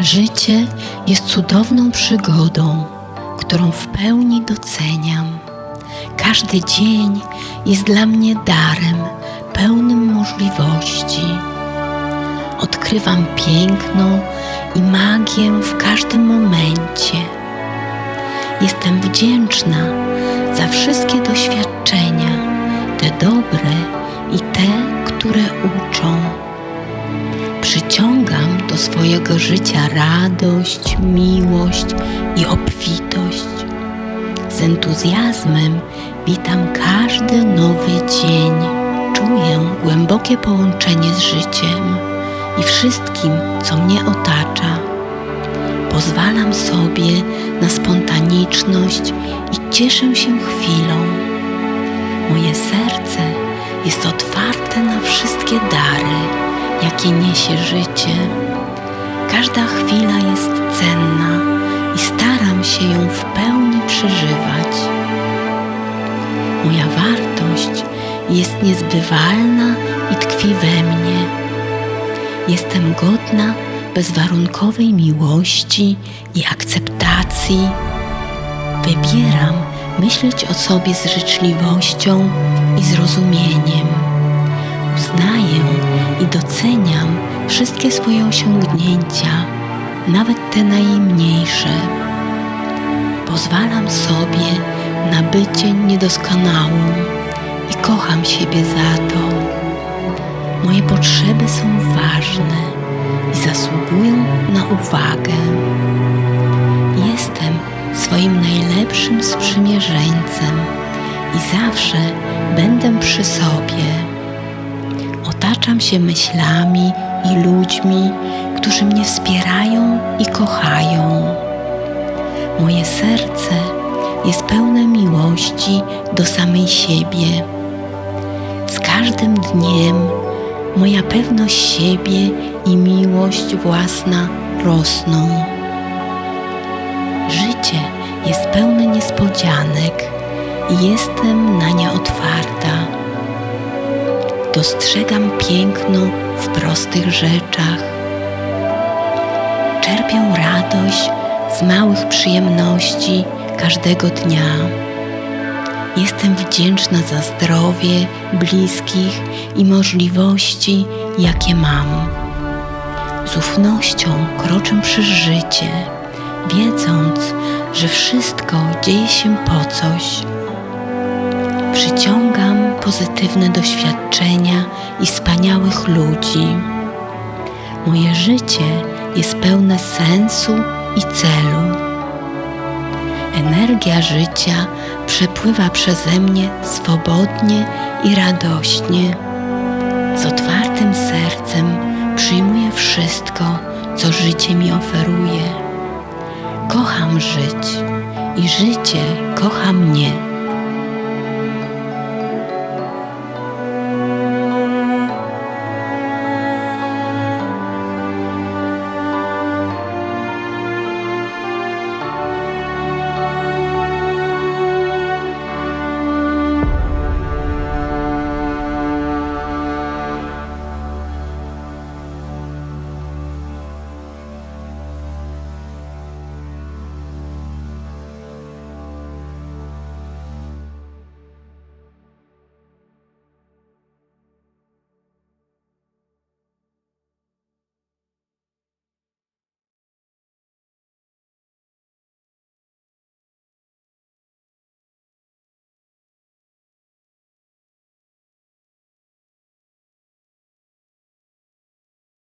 Życie jest cudowną przygodą, którą w pełni doceniam. Każdy dzień jest dla mnie darem pełnym możliwości. Odkrywam piękno i magię w każdym momencie. Jestem wdzięczna za wszystkie doświadczenia, te dobre i te, które uczą. Przyciągam do swojego życia radość, miłość i obfitość. Z entuzjazmem witam każdy nowy dzień. Czuję głębokie połączenie z życiem i wszystkim, co mnie otacza. Pozwalam sobie na spontaniczność cieszę się chwilą. Moje serce jest otwarte na wszystkie dary, jakie niesie życie. Każda chwila jest cenna i staram się ją w pełni przeżywać. Moja wartość jest niezbywalna i tkwi we mnie. Jestem godna bezwarunkowej miłości i akceptacji. Wybieram myśleć o sobie z życzliwością i zrozumieniem. Uznaję i doceniam wszystkie swoje osiągnięcia, nawet te najmniejsze. Pozwalam sobie na bycie niedoskonałą i kocham siebie za to. Moje potrzeby są ważne i zasługują na uwagę. Jestem swoim najlepszym sprzymierzeńcem i zawsze będę przy sobie. Otaczam się myślami i ludźmi, którzy mnie wspierają i kochają. Moje serce jest pełne miłości do samej siebie. Z każdym dniem moja pewność siebie i miłość własna rosną. Jest pełne niespodzianek i jestem na nie otwarta. Dostrzegam piękno w prostych rzeczach. Czerpię radość z małych przyjemności każdego dnia. Jestem wdzięczna za zdrowie, bliskich i możliwości, jakie mam. Z ufnością kroczę przez życie, wiedząc, że wszystko dzieje się po coś. Przyciągam pozytywne doświadczenia i wspaniałych ludzi. Moje życie jest pełne sensu i celu. Energia życia przepływa przeze mnie swobodnie i radośnie. Z otwartym sercem przyjmuję wszystko, co życie mi oferuje. Żyć i życie kocha mnie.